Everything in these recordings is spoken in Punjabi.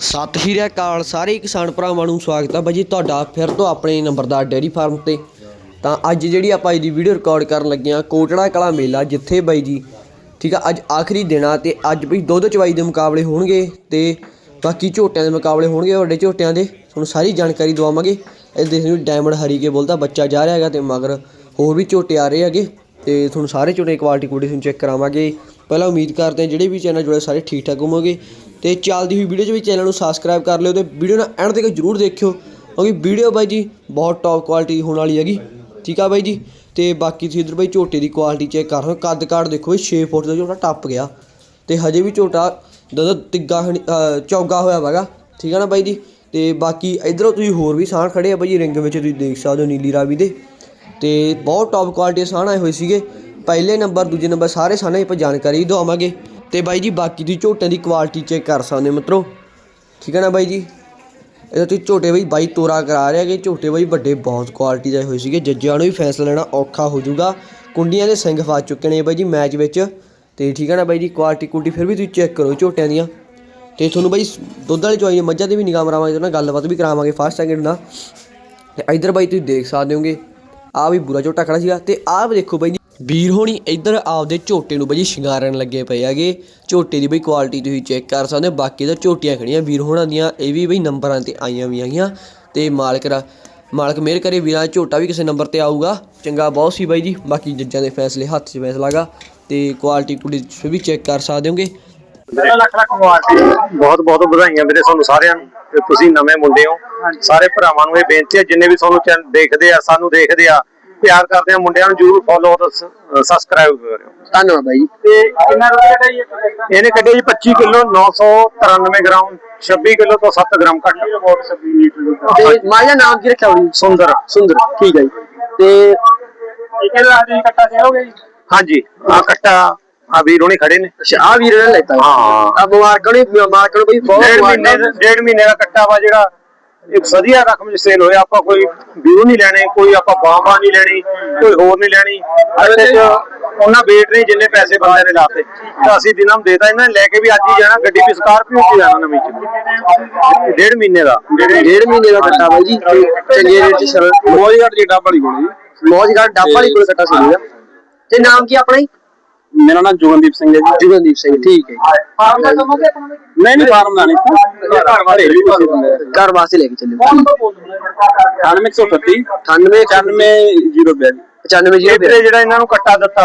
ਸਤਿ ਸ਼੍ਰੀ ਅਕਾਲ ਸਾਰੇ ਕਿਸਾਨ ਭਰਾਵਾਂ ਨੂੰ ਸਵਾਗਤ ਹੈ ਬਾਈ ਜੀ, ਤੁਹਾਡਾ ਫਿਰ ਤੋਂ ਆਪਣੇ ਨੰਬਰਦਾਰ ਡੇਅਰੀ ਫਾਰਮ ਤੇ। ਤਾਂ ਅੱਜ ਜਿਹੜੀ ਆਪਾਂ ਇਹਦੀ ਵੀਡੀਓ ਰਿਕਾਰਡ ਕਰਨ ਲੱਗੇ ਆ ਕੋਟੜਾ ਕਲਾ ਮੇਲਾ ਜਿੱਥੇ ਬਾਈ ਜੀ, ਠੀਕ ਆ, ਅੱਜ ਆਖਰੀ ਦਿਨ ਆ ਤੇ ਅੱਜ ਬਈ ਦੁੱਧ ਚਵਾਈ ਦੇ ਮੁਕਾਬਲੇ ਹੋਣਗੇ ਤੇ ਬਾਕੀ ਝੋਟਿਆਂ ਦੇ ਮੁਕਾਬਲੇ ਹੋਣਗੇ ਵੱਡੇ ਝੋਟਿਆਂ ਦੇ। ਤੁਹਾਨੂੰ ਸਾਰੀ ਜਾਣਕਾਰੀ ਦਵਾਵਾਂਗੇ। ਇਹ ਦੇਖ ਨੂੰ ਡਾਇਮੰਡ ਹਰੀਕੇ ਬੋਲਦਾ, ਬੱਚਾ ਜਾ ਰਿਹਾ ਹੈਗਾ ਤੇ ਮਗਰ ਹੋਰ ਵੀ ਝੋਟੇ ਆ ਰਹੇ ਹੈਗੇ। ਤੇ ਤੁਹਾਨੂੰ ਸਾਰੇ ਝੋਟੇ ਕੁਆਲਿਟੀ ਕੁਆਲਿਟੀ ਤੁਹਾਨੂੰ ਚੈੱਕ ਕਰਾਵਾਂਗੇ। ਪਹਿਲਾਂ ਉਮੀਦ ਕਰਦੇ ਹਾਂ, ਜਿਹੜੇ ਵੀ ਚੈਨਲ ਜੁੜੇ ਸਾਰੇ ਠੀਕ ਠਾਕ ਹੋਵੋਗੇ। ਤੇ ਚੱਲਦੀ ਹੋਈ ਵੀਡੀਓ 'ਚ ਵੀ ਚੈਨਲ ਨੂੰ ਸਬਸਕ੍ਰਾਈਬ ਕਰ ਲਿਓ ਤੇ ਵੀਡੀਓ ਨੂੰ ਐਂਡ ਤੱਕ ਜਰੂਰ ਦੇਖਿਓ, ਕਿਉਂਕਿ ਵੀਡੀਓ ਬਾਈ ਜੀ ਬਹੁਤ ਟੌਪ ਕੁਆਲਿਟੀ ਦੀ ਹੋਣ ਵਾਲੀ ਹੈਗੀ, ਠੀਕ ਆ ਬਾਈ ਜੀ? ਤੇ ਬਾਕੀ ਤੁਸੀਂ ਇਧਰ ਬਾਈ ਝੋਟੇ ਦੀ ਕੁਆਲਿਟੀ ਚੈੱਕ ਕਰ ਰਹੇ ਹੋ ਕੱਦ ਕਾਠ ਦੇਖੋ ਬਈ 6 ਫੁੱਟ ਦਾ ਝੋਟਾ ਟੱਪ ਗਿਆ, ਤੇ ਹਜੇ ਵੀ ਝੋਟਾ ਦਦਾ ਤਿੱਗਾ ਚੌਗਾ ਹੋਇਆ ਵਾਗਾ, ਠੀਕ ਆ ਨਾ ਬਾਈ ਜੀ? ਤੇ ਬਾਕੀ ਇਧਰੋਂ ਤੁਸੀਂ ਹੋਰ ਵੀ ਸਾਹ ਖੜੇ ਆ ਬਾਈ ਜੀ ਰਿੰਗ ਵਿੱਚ ਤੁਸੀਂ ਦੇਖ ਸਕਦੇ ਹੋ ਨੀਲੀ ਰਾਵੀ ਦੇ, ਤੇ ਬਹੁਤ ਟੌਪ ਕੁਆਲਿਟੀ ਦੇ ਸਾਹ ਆਏ ਹੋਏ ਸੀਗੇ, ਪਹਿਲੇ ਨੰਬਰ ਦੂਜੇ ਨੰਬਰ ਸਾਰੇ ਸਾਨੇ ਆਪਾਂ ਜਾਣਕਾਰੀ ਦਵਾਵਾਂਗੇ ਤੇ ਬਾਈ ਜੀ, ਬਾਕੀ ਦੀ ਝੋਟਿਆਂ ਦੀ ਕੁਆਲਿਟੀ ਚੈੱਕ ਕਰ ਸਕਦੇ ਹੋ ਮਿੱਤਰੋ। ਠੀਕ ਹੈ ਨਾ ਬਾਈ ਜੀ? ਇਹਦਾ ਤੁਸੀਂ ਝੋਟੇ ਬਾਈ ਬਾਈ ਤੋਰਾ ਕਰਾ ਰਿਹਾ ਕਿ ਝੋਟੇ ਬਾਈ ਵੱਡੇ ਬਹੁਤ ਕੁਆਲਿਟੀ ਦੇ ਹੋਏ ਸੀਗੇ। ਜੱਜਾਂ ਨੂੰ ਵੀ ਫੈਸਲਾ ਲੈਣਾ ਔਖਾ ਹੋ ਜਾਊਗਾ। ਕੁੰਡੀਆਂ ਦੇ ਸਿੰਘ ਫਸ ਚੁੱਕੇ ਨੇ ਬਾਈ ਜੀ ਮੈਚ ਵਿੱਚ। ਤੇ ਠੀਕ ਹੈ ਨਾ ਬਾਈ ਜੀ ਕੁਆਲਿਟੀ ਕੁਆਲਿਟੀ ਫਿਰ ਵੀ ਤੁਸੀਂ ਚੈੱਕ ਕਰੋ ਝੋਟਿਆਂ ਦੀਆਂ। ਤੇ ਤੁਹਾਨੂੰ ਬਾਈ ਦੁੱਧ ਵਾਲੀ ਚੋਈ ਮੱਝਾਂ ਦੀ ਵੀ ਨਿਗਾਹ ਮਰਾਵਾਂਗੇ ਤੇ ਨਾਲ ਗੱਲਬਾਤ ਵੀ ਕਰਾਵਾਂਗੇ ਫਸਟ ਸੈਕਿੰਡ ਨਾਲ। ਤੇ ਇਧਰ ਬਾਈ ਤੁਸੀਂ ਦੇਖ ਸਕਦੇ ਹੋਗੇ ਆ ਵੀ ਬੁਰਾ ਝੋਟਾ ਖੜਾ ਸੀਗਾ। ਤੇ ਆਹ ਦੇਖੋ ਬਾਈ ਜੀ। ਵੀਰ ਹੋਣੀ ਇੱਧਰ ਆਪਦੇ ਝੋਟੇ ਨੂੰ ਬਾਈ ਸ਼ਿੰਗਾਰਨ ਲੱਗੇ ਪਏ ਹੈਗੇ। ਝੋਟੇ ਦੀ ਬਈ ਕੁਆਲਿਟੀ ਤੁਸੀਂ ਚੈੱਕ ਕਰ ਸਕਦੇ ਹੋ। ਬਾਕੀ ਤਾਂ ਝੋਟੀਆਂ ਖੜੀਆਂ ਵੀਰ ਹੋਣਾ ਦੀਆਂ ਇਹ ਵੀ ਬਈ ਨੰਬਰਾਂ ਤੇ ਆਈਆਂ ਵੀ ਆਈਆਂ ਤੇ ਮਾਲਕ ਦਾ ਮਾਲਕ ਮਿਹਰ ਕਰੇ ਵੀਰਾਂ ਦਾ ਝੋਟਾ ਵੀ ਕਿਸੇ ਨੰਬਰ ਤੇ ਆਊਗਾ। ਚੰਗਾ ਬਹੁਤ ਸੀ ਬਾਈ ਜੀ। ਬਾਕੀ ਜੱਜਾਂ ਦੇ ਫੈਸਲੇ ਹੱਥ 'ਚ ਫੈਸਲਾਗਾ ਤੇ ਕੁਆਲਿਟੀ ਕੁੜੀ ਵੀ ਚੈੱਕ ਕਰ ਸਕਦੇ ਹੋਗੇ। ਲੱਖ ਲੱਖ ਮੁਬਾਰਕ। ਬਹੁਤ ਬਹੁਤ ਵਧਾਈਆਂ ਵੀਰੇ ਤੁਹਾਨੂੰ ਸਾਰਿਆਂ ਨੂੰ। ਤੇ ਤੁਸੀਂ ਨਵੇਂ ਮੁੰਡੇ ਹੋ। ਸਾਰੇ ਭਰਾਵਾਂ ਨੂੰ ਇਹ ਬੇਨਤੀ ਹੈ ਜਿੰਨੇ ਵੀ ਤੁਹਾਨੂੰ ਦੇਖਦੇ ਆ ਸਾਨੂੰ ਦੇਖਦੇ ਆ ਪਿਆਰ ਕਰਦੇ ਆ ਮੁੰਡਿਆਂ ਨੂੰ ਜਰੂਰ ਫੋਲੋ ਤੇ ਸਬਸਕ੍ਰਾਈਬ ਕਰਿਓ। ਧੰਨਵਾਦ ਬਾਈ ਜੀ। ਤੇ ਕਿੰਨਾ ਰੁਪਏ ਦਾ ਇਹਨੇ ਕੱਢਿਆ ਜੀ 25 ਕਿਲੋ 993 ਗ੍ਰਾਮ 26 ਕਿਲੋ ਤੋਂ 7 ਗ੍ਰਾਮ ਘੱਟ। ਤੇ ਮਾਇਆ ਨਾਮ ਕੀ ਰੱਖਿਆ ਹੋਣੀ ਸੁੰਦਰ। ਸੁੰਦਰ ਠੀਕ ਹੈ ਜੀ। ਤੇ ਇਹ ਦਾ ਜੀ ਕੱਟਾ ਸੇਲੋਗੇ ਜੀ ਹਾਂਜੀ ਆ ਕੱਟਾ ਆ ਵੀਰ ਹੁਣੇ ਖੜੇ ਨੇ। ਅੱਛਾ ਆ ਵੀਰ ਨੇ ਲੈਤਾ। ਹਾਂ। ਆ ਮੁਬਾਰਕਾਂ ਨੂੰ ਮੁਬਾਰਕਾਂ ਨੂੰ ਬਈ ਬਹੁਤ ਮੁਬਾਰਕਾਂ। ਮਹੀਨੇ ਡੇਢ ਮਹੀਨੇ ਦਾ ਕੱਟਾ ਵਾ ਜਿਹੜਾ ਇੱਕ ਵਧੀਆ ਰਕਮ 'ਚ ਸੇਲ ਹੋਇਆ ਆਪਾਂ ਕੋਈ ਵਿਊ ਨਹੀਂ ਲੈਣੇ ਕੋਈ ਆਪਾਂ ਬਾਂਬਾ ਨਹੀਂ ਲੈਣੀ ਕੋਈ ਹੋਰ ਨਹੀਂ ਲੈਣੀ। ਅਸਲ 'ਚ ਉਹਨਾਂ ਵੇਟ ਨਹੀਂ ਜਿੰਨੇ ਪੈਸੇ ਬੰਦੇ ਨੇ ਲਾਤੇ। ਤਾਂ ਅਸੀਂ ਦਿਨਾਂ ਨੂੰ ਦੇਤਾ ਇਹਨਾਂ ਨੇ ਲੈ ਕੇ ਵੀ ਅੱਜ ਹੀ ਜਾਣਾ ਗੱਡੀ ਵੀ ਸਕਾਰਪੀਓ 'ਚ ਜਾਣਾ ਨਵੀਂ 'ਚ। ਡੇਢ ਮਹੀਨੇ ਦਾ। ਡੇਢ ਮਹੀਨੇ ਦਾ ਕੱਟਾ ਬਾਈ ਜੀ। ਤੇ ਚੰਗੇ ਰੇਟ 'ਚ ਸਰ ਮੋਜਗੜ ਦੀ ਡੱਬ ਵਾਲੀ ਕੋਲ ਜੀ ਮੌਜ ਘਾਟ ਡੱਬ ਵਾਲੀ ਕੋਲ ਕੱਟਾ ਸੀ। ਤੇ ਨਾਮ ਕੀ ਆਪਣਾ ਜੀ? ਮੇਰਾ ਨਾਮ ਜੁਗਨਦੀਪ ਸਿੰਘ ਹੈ ਜੀ। ਜੁਗਨਦੀਪ ਸਿੰਘ ਠੀਕ ਹੈ। ਫਾਰਮ ਦਾ ਨਹੀਂ ਨਹੀਂ ਫਾਰਮ ਦਾ ਨਹੀਂ। ਘਰ ਵਾਲੇ ਵੀ ਘਰ ਵਾਸਤੇ ਲੈ ਕੇ ਚੱਲਿਓ 9838 98 99042 95 ਜੀ ਇੱਥੇ ਜਿਹੜਾ ਇਹਨਾਂ ਨੂੰ ਕੱਟਾ ਦਿੱਤਾ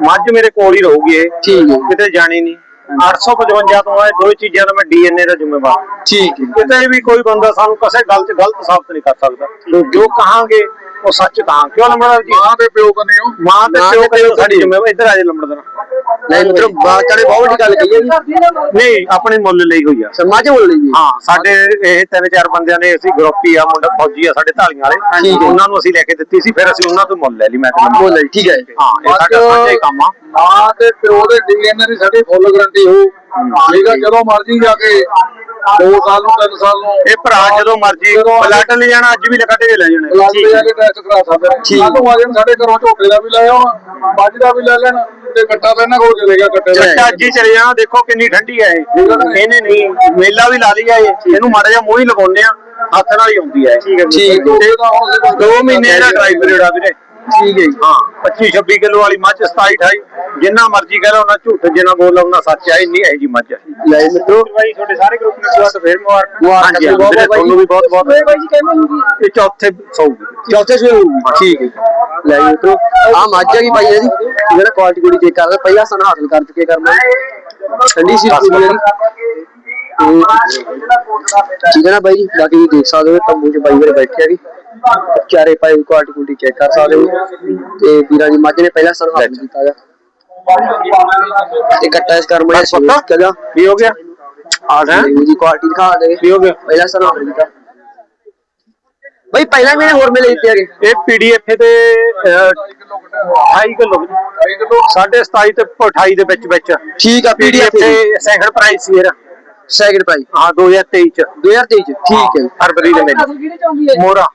ਮੱਝ ਮੇਰੇ ਕੋਲ ਹੀ ਰਹੂਗੀ ਇਹ। ਠੀਕ ਹੈ ਕਿਤੇ ਜਾਣੀ ਨਹੀਂ। 855 ਤੋਂ ਇਹ ਦੋ ਚੀਜ਼ਾਂ ਦਾ ਮੈਂ ਡੀਐਨਏ ਦਾ ਜ਼ਿੰਮੇਵਾਰ। ਠੀਕ ਹੈ ਕਿਤੇ ਵੀ ਕੋਈ ਬੰਦਾ ਸਾਨੂੰ ਕਿਸੇ ਗੱਲ 'ਚ ਗਲਤ ਸਾਬਤ ਨਹੀਂ ਕਰ ਸਕਦਾ। ਜੋ ਕਹਾਂਗੇ ਉਹ ਸੱਚ ਕਹਾਂ ਕਿਉਂ ਲੰਬੜਾ ਜੀ? ਮਾਂ ਤੇ ਪਿਓ ਕੰਨੇ ਮਾਂ ਤੇ ਮਾਂ ਪਿਓ ਤੇ ਕੰਨੇ ਪਿਓ ਸਾਡੀ? ਜ਼ਿੰਮੇਵਾਰ ਇੱਧਰ ਆ ਜਾ ਲੰਬੜਾ ਨਹੀਂ ਮਤਲਬ ਬਾਤਾਂ ਨੇ ਬਹੁਤ ਵੱਡੀ ਗੱਲ ਕਹੀ ਹੈ ਨਹੀਂ ਆਪਣੇ ਮੁੱਲ ਲਈ ਹੋਈ ਆ। ਸਮਾਜ ਬੋਲ ਲਈ ਹਾਂ ਸਾਡੇ ਇਹ ਤਿੰਨ ਚਾਰ ਬੰਦਿਆਂ ਨੇ ਅਸੀਂ ਗਰੁੱਪ ਹੀ ਆ ਮੁੰਡਾ ਫੌਜੀ ਆ ਸਾਡੇ ਢਾਲੀਆਂ ਵਾਲੇ। ਉਹਨਾਂ ਨੂੰ ਅਸੀਂ ਲੈ ਕੇ ਦਿੱਤੀ ਸੀ ਫਿਰ ਅਸੀਂ ਉਹਨਾਂ ਤੋਂ ਮੁੱਲ ਲੈ ਲਈ ਮੈਂ ਤੇ ਬੋਲ ਲਈ ਠੀਕ ਹੈ। ਹਾਂ ਇਹ ਸਾਡਾ ਸਾਂਝਾ ਹੀ ਕੰਮ ਆ। ਮਾਂ ਤੇ ਪਿਓ ਦੇ ਡੀਐਨਏ ਦੀ ਸਾਡੀ ਫੁੱਲ ਗਾਰੰਟੀ ਹੋ। ਠੀਕ ਆ ਜਦੋਂ ਮਰਜ਼ੀ ਜਾ ਕੇ 2 ਸਾਲ ਨੂੰ 3 ਸਾਲ ਨੂੰ। ਇਹ ਭਰਾ ਜਦੋਂ ਮਰਜ਼ੀ ਬਲੱਡ ਲੈ ਜਾਣਾ ਅੱਜ ਵੀ ਕੱਢ ਕੇ ਲੈ ਜਾਣਾ। ਲੱਗ ਜਾ ਕੇ ਟੈਸਟ ਕਰਾ ਸਕਦੇ ਠੀਕ। ਕੱਲ ਨੂੰ ਆ ਜਾਣ ਸਾਡੇ ਘਰੋਂ ਝੋਟੇ ਦਾ ਵੀ ਲੈ ਆਉਣ ਮੱਝ ਦਾ ਵੀ ਲੈ ਲੈਣ ਤੇ ਕੱਟਾ ਤਾਂ ਇਹਨਾਂ ਕੋਲ ਚਲੇਗਾ ਕੱਟੇ ਦਾ। ਕੱਟਾ ਅੱਜ ਹੀ ਚਲੇ ਜਾਣਾ ਦੇਖੋ ਕਿੰਨੀ ਠੰਡੀ ਹੈ ਇਹ। ਇਹਨੇ ਨਹੀਂ ਮੇਲਾ ਵੀ ਲਾ ਲਿਆ ਇਹ। ਇਹਨੂੰ ਮਾੜਾ ਜਿਹਾ ਮੂੰਹ ਹੀ ਲਗਾਉਂਦੇ ਆ ਹੱਥ ਨਾਲ ਹੀ ਆਉਂਦੀ ਹੈ ਠੀਕ ਠੀਕ ਹੈ। ਤੇ ਦੋ ਮਹੀਨੇ ਦਾ ਡਰਾਈ ਪੀਰੀਅਡ ਆ ਵੀਰੇ। ਠੀਕ ਹੈ ਜੀ। ਹਾਂ। 25 26 ਕਿਲੋ ਵਾਲੀ ਮੱਝ 27 28 ਜਿੰਨਾ ਮਰਜ਼ੀ ਕਹਿ ਲਓ ਉਹਨਾਂ ਝੂਠ ਜਿੰਨਾ ਬੋਲ ਉਹਨਾਂ ਸੱਚ ਹੈ ਇੰਨੀ ਹੈ ਜੀ ਮੱਝ ਲੈ ਮਿੱਤਰੋ। ਭਾਈ ਤੁਹਾਡੇ ਸਾਰੇ ਗਰੁੱਪ ਨੂੰ ਬਹੁਤ ਫੇਰ ਮੁਬਾਰਕ। ਮੁਬਾਰਕਾਂ ਹਾਂਜੀ ਜੀ, ਬਹੁਤ ਬਹੁਤ ਬਾਈ ਤੁਹਾਨੂੰ ਵੀ ਬਹੁਤ ਬਹੁਤ ਬਾਈ ਜੀ ਕਿਵੇਂ ਹੋਊਗੀ ਇਹ ਚੌਥੇ ਸੌਗੀ ਚੌਥੇ ਹੋਊਗੀ। ਠੀਕ ਹੈ ਜੀ। ਲੈ ਜੀ ਮਿੱਤਰੋ ਆ ਮੱਝ ਹੈਗੀ ਬਾਈ ਜੀ ਜਿਹੜਾ ਕੁਆਲਿਟੀ ਕੁੜੀ ਚੈੱਕ ਕਰਦਾ ਪਹਿਲਾਂ ਸਾਨੂੰ ਹਾਸਲ ਕਰ ਚੁੱਕੇ ਕਰਨਾ ਠੰਡੀ ਸੀ ਹੈ ਜੀ ਤੇ ਠੀਕ ਹੈ ਨਾ ਬਾਈ ਜੀ ਬਾਕੀ ਦੇਖ ਸਕਦੇ ਹੋ ਤੰਬੂ 'ਚ ਬਾਈ ਵੀਰੇ ਬੈਠੇ ਹੈਗੇ ਚਾਰੇ ਪਾਏ ਕੁਆਲਿਟੀ ਕੁੜੀ ਚੈੱਕ ਕਰ ਸਕਦੇ ਹੋ। ਤੇ ਵੀਰਾਂ ਦੀ ਮੱਝ ਨੇ ਪਹਿਲਾਂ ਸਾਨੂੰ ਕੀਤਾ ਹੈਗਾ। ਤੇ ਕੱਟਾ ਇਸ ਕਰਮ ਦਾ ਸੋਚ ਕਗਾ ਕੀ ਹੋ ਗਿਆ? ਆ ਹੈ ਦੀ ਕੁਆਲਿਟੀ ਦਿਖਾ ਦੇ। ਕੀ ਹੋ ਗਿਆ? ਪਹਿਲਾਂ ਸਾਨੂੰ ਕੀਤਾ ਬਾਈ ਪਹਿਲਾਂ ਵੀ ਇਹਨੇ ਹੋਰ ਮੇਲੇ ਦਿੱਤੇ ਹੈਗੇ। ਇਹ ਪੀਡੀਐਫ ਤੇ 28 ਕਿਲੋ। ਸਾਢੇ 27 ਤੇ 28 ਦੇ ਵਿੱਚ ਵਿੱਚ। ਠੀਕ ਆ ਪੀਡੀਐਫ ਤੇ ਸੈਕੰਡ ਪ੍ਰਾਈਸ ਸੀ ਇਹਦਾ। ਸੈਕਿੰਡ ਪ੍ਰਾਈਸ ਹਾਂ 2023 ਚ। 2023 ਚ। ਠੀਕ ਹੈ ਫਰਵਰੀ ਦੇ ਵਿੱਚ ਮੋਰਾ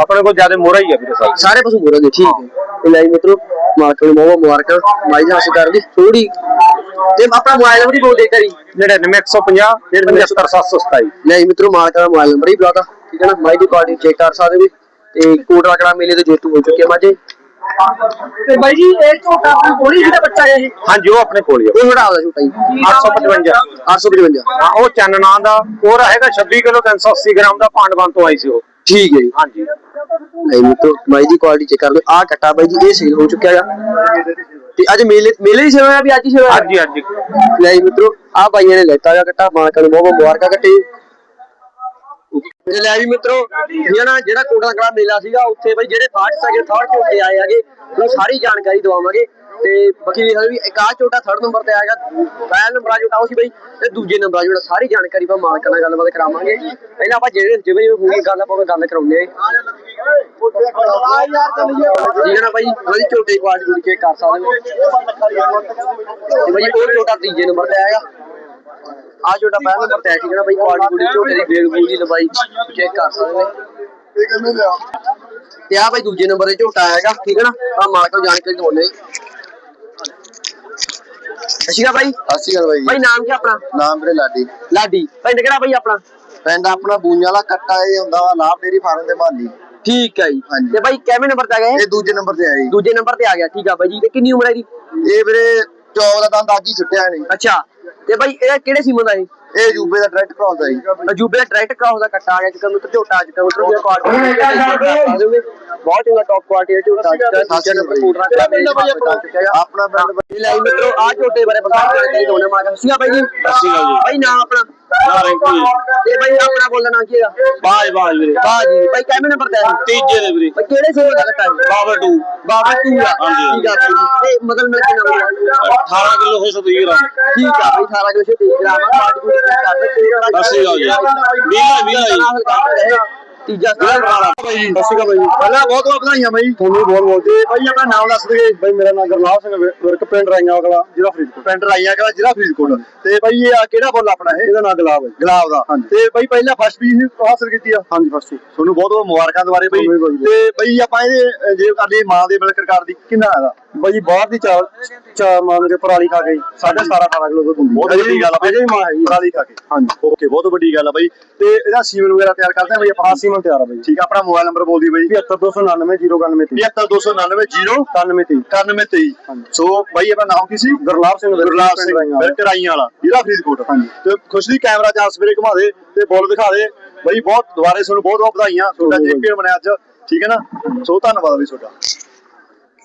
ਆਪਣੇ ਕੋਲ ਜ਼ਿਆਦਾ ਮੋਹਰਾ ਹੀ ਆ ਵੀਰੇ ਸਾਰੇ। ਸਾਰੇ ਪਸ਼ੂ ਮੋਰਾਂ ਦੇ ਠੀਕ ਹੈ। ਤੇ ਮਿੱਤਰੋ ਮਾਲਕ ਨੂੰ ਬਹੁਤ ਮੁਬਾਰਕਾਂ। ਮਾਈ ਜੀ ਹਾਸਲ ਕਰ ਲਈ ਥੋੜੀ ਤੇ ਆਪਣਾ ਮੋਬਾਈਲ ਨੰਬਰ ਹੀ ਬੋਲ ਦੇ ਕਰੀ 99150 75727 ਲੈ ਜੀ ਮਿੱਤਰੋ ਮਾਲਕ ਦਾ ਮੋਬਾਈਲ ਨੰਬਰ ਹੀ ਬੁਲਾਤਾ ਠੀਕ ਹੈ ਨਾ ਮਾਈ ਦੀ ਕੁਆਲਿਟੀ ਚੈੱਕ ਕਰ ਸਕਦੇ ਹੋ ਤੇ ਕੋਟਲਾ ਕਲਾ ਮੇਲੇ ਦੇ ਜੇਤੂ ਹੋ ਚੁੱਕੇ ਮਾਝੇ। ਤੇ ਬਾਈ ਜੀ ਇਹ ਝੋਟਾ ਆਪਣੀ ਕੋਲੀ ਜਿਹੜਾ ਬੱਚਾ ਹੈ ਇਹ? ਹਾਂਜੀ ਉਹ ਆਪਣੇ ਕੋਲ ਹੀ ਆ। ਉਹ ਹਟਾ ਦਾ ਛੋਟਾ ਜੀ। 855 855 ਹਾਂ ਉਹ ਚੰਨ ਨਾਂ ਦਾ ਉਹ ਰਹੇਗਾ 26 ਕਿਲੋ 380 ਗ੍ਰਾਮ ਦਾ ਪਾਂਡਵਾਂ ਤੋਂ ਆਈ ਸੀ ਉਹ। ਠੀਕ ਹੈ ਜੀ ਹਾਂਜੀ। ਨਹੀਂ ਮਿੱਤਰੋ ਮਾਈ ਦੀ ਕੁਆਲਿਟੀ ਚੈੱਕ ਕਰ ਲਓ। ਆ ਕੱਟਾ ਬਾਈ ਜੀ ਇਹ ਸੇਲ ਹੋ ਚੁੱਕਿਆ ਹੈਗਾ। ਤੇ ਅੱਜ ਮੇਲੇ ਮੇਲੇ ਦੀ ਸੇਵਾ ਹੈ ਵੀ ਅੱਜ ਹੀ ਸੇਵਾ ਹੈ? ਹਾਂਜੀ ਹਾਂਜੀ। ਲੈ ਜੀ ਮਿੱਤਰੋ ਆ ਭਾਈਆਂ ਨੇ ਲੈਤਾ ਹੈਗਾ ਕੱਟਾ ਮਾਲਕਾਂ ਨੂੰ ਬਹੁਤ ਬਹੁਤ ਮੁਬਾਰਕਾਂ ਕੱਟੇ। ਲੈ ਵੀ ਮਿੱਤਰੋ ਜਿਹੜਾ ਜਿਹੜਾ ਕੋਟਾ ਕਲਾ ਮੇਲਾ ਸੀਗਾ ਉੱਥੇ ਬਈ ਜਿਹੜੇ ਫਾਟ ਸਕੇ ਥਰਡ ਝੋਟੇ ਆਏ ਹੈਗੇ ਉਹ ਸਾਰੀ ਜਾਣਕਾਰੀ ਦਵਾਵਾਂਗੇ। ਤੇ ਬਾਕੀ ਇਹ ਵੀ ਇੱਕ ਆਹ ਝੋਟਾ ਥਰਡ ਨੰਬਰ ਤੇ ਆਏਗਾ। ਪਹਿਲ ਨੰਬਰ ਆ ਝੋਟਾ ਉਹ ਸੀ ਬਈ ਤੇ ਦੂਜੇ ਨੰਬਰ ਆ ਜਿਹੜਾ ਸਾਰੀ ਜਾਣਕਾਰੀ ਆਪਾਂ ਮਾਲਕਾਂ ਨਾਲ ਗੱਲਬਾਤ ਕਰਾਵਾਂਗੇ। ਪਹਿਲਾਂ ਆਪਾਂ ਜਿਹੜੇ ਜਿਵੇਂ ਜਿਵੇਂ ਹੋਊਗੀ ਗੱਲ ਆਪਾਂ ਗੱਲ ਕਰਾਉਂਦੇ ਆ ਠੀਕ ਹੈ ਨਾ ਭਾਈ ਉਹਦੀ ਝੋਟੇ ਦੀ ਕੁਆਲਿਟੀ ਨੂੰ ਚੈੱਕ ਕਰ ਸਕਦੇ ਹੋ। ਤੇ ਭਾਈ ਉਹ ਝੋਟਾ ਤੀਜੇ ਨੰਬਰ ਤੇ ਆਏਗਾ। ਆ ਝੋਟਾ ਪਹਿਲੇ ਨੰਬਰ ਤੇ ਹੈ ਠੀਕ ਹੈ ਨਾ ਭਾਈ ਕੁਆਲਿਟੀ ਕੁੜੀ ਝੋਟੇ ਦੀ ਬੇਲ ਬੂਲ ਦੀ ਲੰਬਾਈ ਚੈੱਕ ਕਰ ਸਕਦੇ ਨੇ ਤੇ ਆ ਭਾਈ ਦੂਜੇ ਨੰਬਰ ਤੇ ਝੋਟਾ ਆਏਗਾ ਠੀਕ ਹੈ ਨਾ? ਆ ਮਾਲਕ ਨੂੰ ਜਾਣਕਾਰੀ ਦਵਾਉਣੇ ਅਸ਼ੀਗਾ ਭਾਈ ਸਤਿ ਸ਼੍ਰੀ ਅਕਾਲ ਬਾਈ ਭਾਈ ਨਾਮ ਕੀ ਆਪਣਾ? ਨਾਮ ਵੀਰੇ ਲਾਡੀ। ਲਾਡੀ। ਪਿੰਡ ਕਿਹੜਾ ਭਾਈ ਆਪਣਾ? ਪਿੰਡ ਆਪਣਾ ਬੂੰਜਾਂ ਵਾਲਾ ਕੱਟਾ ਇਹ ਹੁੰਦਾ ਵਾ ਲਾਭ ਡੇਰੀ ਫਾਰਮ ਦੇ ਮਾਲੀ ਠੀਕ ਹੈ ਜੀ। ਹਾਂਜੀ। ਤੇ ਭਾਈ ਕਿਵੇਂ ਨੰਬਰ ਤੇ ਆ ਗਿਆ ਇਹ ਦੂਜੇ ਨੰਬਰ ਤੇ ਆਇਆ ਦੂਜੇ ਨੰਬਰ ਤੇ ਆ ਗਿਆ ਠੀਕ ਆ ਭਾਈ ਜੀ। ਤੇ ਕਿੰਨੀ ਉਮਰ ਹੈ ਦੀ ਜੀ ਇਹ ਵੀਰੇ 14 ਦਾ ਦੰਦ ਅੱਜ ਹੀ ਸੁੱਟਿਆ ਨੇ ਅੱਛਾ। ਤੇ ਭਾਈ ਇਹ ਕਿਹੜੇ ਸੀਮਨ ਦਾ ਇਹ ਇਹ ਯੂਪੀ ਦਾ ਡਾਇਰੈਕਟ ਕ੍ਰਾਸ ਦਾ ਜੀ। ਅਜੂਬੇ ਦਾ ਡਾਇਰੈਕਟ ਕਰਾਉ ਦਾ ਕੱਟਾ ਆ ਗਿਆ ਜਿੱਦਾਂ ਮਿੱਤਰ ਝੋਟਾ ਅੱਜ ਕੱਲ੍ਹ ਮਿੱਤਰ ਕੁਆਲਿਟੀ ਬਹੁਤ ਚੰਗਾ ਟੌਪ ਕੁਆਲਿਟੀ ਦਾ ਝੋਟਾ ਨੰਬਰ ਕੋਟਰਾ ਕਰਾ ਮੇਰੇ ਬਾਈ ਆਪਣਾ ਆਪਣਾ ਪਿੰਡ ਇਹ ਲੈ ਮਿੱਤਰੋ ਆ ਝੋਟੇ ਬਾਰੇ ਪਤਾ ਜਾਣਕਾਰੀ ਦੋਨੇ ਮਾਰ ਸੀਗਾ ਬਾਈ ਜੀ। ਅਕਾਲ ਜੀ। ਬਾਈ ਨਾਮ ਆਪਣਾ। ਨਾ ਰਿੰਕੂ ਤੇ ਬਾਈ ਆਪਣਾ ਨਾਮ ਕੀ ਹੈਗਾ ਬਾਜ ਬਾਜ ਵੀਰੇ। ਬਾਹ ਜੀ ਬਾਈ ਕਿੰਨੇ ਨੰਬਰ ਆਇਆ ਤੀਜੇ ਦੇ ਵੀਰੇ। ਬਾਈ ਕਿਹੜੇ ਸੇਵਾ ਦਾ ਕੱਟਾ ਹੈ ਬਾਬਾ ਟੂ। ਬਾਬਾ ਟੂ ਆ ਹਾਂਜੀ। ਠੀਕ ਆ ਜੀ। ਤੇ ਮਤਲਬ ਮਿਲ ਕੇ ਨੰਬਰ 18 ਕਿਲੋ ਹੋ 130 ਗ੍ਰਾਮ ਠੀਕ ਆ ਬਾਈ ਸਾਰਾ ਕੁਝ ਤੇ ਗ੍ਰਾਮ ਆ ਪੂਰੀ ਕਰਦੇ ਤੇਰਾ ਸਤਿ ਸ਼੍ਰੀ ਅਕਾਲ ਜੀ। ਵੀਲਾ, ਵੀਲਾ ਜੀ। ਤੀਜਾ ਸਥਾਨ ਬਾਈ ਸਤਿ ਸ਼੍ਰੀ ਅਕਾਲ ਬਾਈ ਪਹਿਲਾਂ ਬਹੁਤ ਬਹੁਤ ਵਧਾਈਆਂ ਬਾਈ। ਤੁਹਾਨੂੰ ਬਹੁਤ ਬਹੁਤ ਤੇ ਬਾਈ ਆਪਣਾ ਨਾਮ ਦੱਸ ਦਈਏ ਬਾਈ ਮੇਰਾ ਨਾਮ ਗੁਰਲਾਬ ਸਿੰਘ ਵਿ- ਵਿਰਕ ਪਿੰਡ ਰਾਈਆਂ ਵਾਲਾ ਜ਼ਿਲ੍ਹਾ ਫਰੀਦਕੋਟ। ਪਿੰਡ ਰਾਈਆਂ ਵਾਲਾ ਜ਼ਿਲ੍ਹਾ ਫਰੀਦਕੋਟ। ਤੇ ਬਾਈ ਇਹ ਆ ਕਿਹੜਾ ਬੋਲ ਆਪਣਾ ਇਹ? ਇਹਦਾ ਨਾਮ ਗੁਲਾਬ ਹੈ ਗੁਲਾਬ ਦਾ। ਤੇ ਬਾਈ ਪਹਿਲਾਂ ਫਸਟ ਵੀ ਹਾਸਲ ਕੀਤੀ ਆ? ਹਾਂਜੀ ਫਸਟ ਤੁਹਾਨੂੰ ਬਹੁਤ ਬਹੁਤ ਮੁਬਾਰਕਾਂ ਦੁਆਰੇ ਬਾਈ। ਤੇ ਬਾਈ ਆਪਾਂ ਇਹਦੇ ਅ, ਜੇ ਕਰ ਲਈ ਮਾਂ ਦੇ ਮਿਲਕ ਰਿਕਾਰਡ ਦੀ ਕਿੰਨਾ ਹੈਗਾ ਬਾਈ ਬਾਹਰ ਦੀ ਚਾਰ ਚਾਰ ਮੰਨ ਕੇ ਪਰਾਲੀ ਖਾ ਗਈ 17.5 18 ਕਿਲੋ ਦੁੱਧ ਹੁੰਦੀ ਬਹੁਤ ਵੱਡੀ ਗੱਲ ਆ ਬਾਈ। ਮਾਂ ਹੈਗੀ ਪਰਾਲੀ ਖਾ ਕੇ। ਹਾਂਜੀ। ਓਕੇ ਬਹੁਤ ਵੱਡੀ ਗੱਲ ਆ ਬਾਈ। ਤੇ ਇਹਦਾ ਸੀਮਨ ਵਗੈਰਾ ਤਿਆਰ ਕਰਦੇ ਆ ਬਾਈ ਆਪਾਂ? ਸੀਮਨ ਤਿਆਰ ਆ ਬਾਈ। ਠੀਕ ਆ ਆਪਣਾ ਮੋਬਾਈਲ ਨੰਬਰ ਬੋਲ ਦੀ ਬਾਈ। 72299 72299 97 ਸੋ ਬਾਈ ਆਪਣਾ ਨਾਮ ਕੀ ਸੀ? ਗੁਰਲਾਬ ਸਿੰਘ ਗੁਰਲਾਬ ਸਿੰਘ ਕਰਾਈਆਂ ਵਾਲਾ ਜ਼ਿਲ੍ਹਾ ਫਰੀਦਕੋਟ। ਤੇ ਖੁਸ਼ ਦੀ ਕੈਮਰਾ ਚਾਂਸ ਸਵੇਰੇ ਘੁਮਾ ਦੇ ਤੇ ਬੋਲ ਦਿਖਾ ਦੇ। ਬਾਈ ਬਹੁਤ ਦੁਬਾਰੇ ਤੁਹਾਨੂੰ ਬਹੁਤ ਬਹੁਤ ਵਧਾਈਆਂ। ਤੁਹਾਡਾ ਚੈਂਪੀਅਨ ਬਣਿਆ ਅੱਜ। ਠੀਕ ਹੈ ਨਾ? ਸੋ ਧੰਨਵਾਦ ਬਾਈ ਤੁਹਾਡਾ।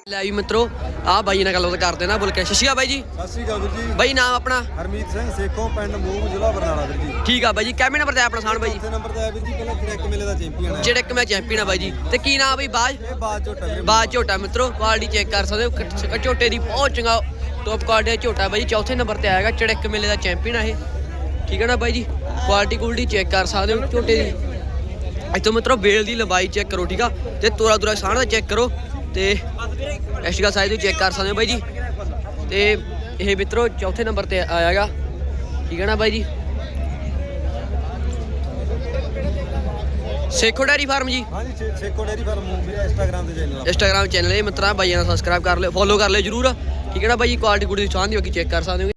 ਲੈ ਵੀ ਮਿੱਤਰੋ ਆ ਬਾਈ ਨਾਲ ਗੱਲਬਾਤ ਕਰਦੇ ਨਾ ਬੁਲ ਕੇ ਸਤਿ ਸ਼੍ਰੀ ਅਕਾਲ ਬਾਈ ਜੀ। ਸਤਿ ਸ਼੍ਰੀ ਅਕਾਲ ਵੀਰ ਜੀ। ਬਾਈ ਨਾਮ ਆਪਣਾ? ਹਰਮੀਤ ਸਿੰਘ ਸੇਖੋਂ ਪਿੰਡ ਮੂੰਹ ਜ਼ਿਲ੍ਹਾ ਬਰਨਾਲਾ ਵੀਰ ਜੀ। ਠੀਕ ਆ ਬਾਈ ਜੀ ਕਿਵੇਂ ਨੰਬਰ ਤੇ ਆਪਣਾ ਸਾਨ ਬਾਈ ਜੀ? ਨੰਬਰ ਤੇ ਵੀਰ ਜੀ ਪਹਿਲਾਂ ਚੜੈਕ ਮੇਲੇ ਦਾ ਚੈਂਪੀਅਨ ਹੈ ਜਿਹੜੇ ਇੱਕ ਮੈਂ ਚੈਂਪੀਅਨ ਆ ਬਾਈ ਜੀ। ਤੇ ਕੀ ਨਾਮ ਬਾਈ? ਬਾਜ? ਇਹ ਬਾਅਦ ਝੋਟਾ ਵੀਰੇ ਬਾਜ ਝੋਟਾ ਮਿੱਤਰੋ ਕੁਆਲਿਟੀ ਚੈੱਕ ਕਰ ਸਕਦੇ ਹੋ। ਕ- ਝੋਟੇ ਦੀ ਬਹੁਤ ਚੰਗਾ ਟੌਪ ਕੁਆਲਿਟੀ ਦਾ ਝੋਟਾ ਬਾਈ ਜੀ। ਚੌਥੇ ਨੰਬਰ ਤੇ ਆਏਗਾ ਚੜਕ ਮੇਲੇ ਦਾ ਚੈਂਪੀਅਨ ਆ ਇਹ। ਠੀਕ ਹੈ ਨਾ ਬਾਈ ਜੀ? ਕੁਆਲਿਟੀ ਕੁਆਲਿਟੀ ਚੈੱਕ ਕਰ ਸਕਦੇ ਹੋ ਝੋਟੇ ਦੀ। ਇੱਥੋਂ ਮਿੱਤਰੋ ਬੇਲ ਦੀ ਲੰਬਾਈ ਚੈੱਕ ਕਰੋ ਠੀਕ ਆ? ਤੇ ਤੋਰਾ ਤੁਰਾ ਸਾਹ ਦਾ ਚੈੱਕ ਕਰੋ। ਤੇ ਐਸ਼ਗਾ ਸਾਈਜ਼ ਨੂੰ ਚੈੱਕ ਕਰ ਸਕਦੇ ਹੋ ਬਾਈ ਜੀ। ਤੇ ਇਹ ਮਿੱਤਰੋ ਚੌਥੇ ਨੰਬਰ ਤੇ ਆਇਆਗਾ ਠੀਕ ਹੈ ਨਾ ਬਾਈ ਜੀ? ਸੇਖੋ ਡੈਰੀ ਫਾਰਮ ਜੀ। ਹਾਂਜੀ ਸੇਖੋਂ ਡੇਰੀ ਫਾਰਮ ਮੂੰਹ ਵੀਰੇ ਇੰਸਟਾਗ੍ਰਾਮ ਤੇ ਚੈਨਲ ਇੰਸਟਾਗ੍ਰam ਚੈਨਲ ਹੈ ਮਿੱਤਰਾਂ ਬਾਈਆਂ ਨੂੰ ਸਬਸਕ੍ਰਾਈਬ ਕਰ ਲਿਓ ਫੋਲੋ ਕਰ ਲਿਓ ਜਰੂਰ। ਠੀਕ ਹੈ ਨਾ ਬਾਈ ਕੁਆਲਿਟੀ ਗੁੱਡੀ ਦੀ ਚਾਹ ਦੀ ਬਾਕੀ ਚੈੱਕ ਕਰ ਸਕਦੇ ਹੋ।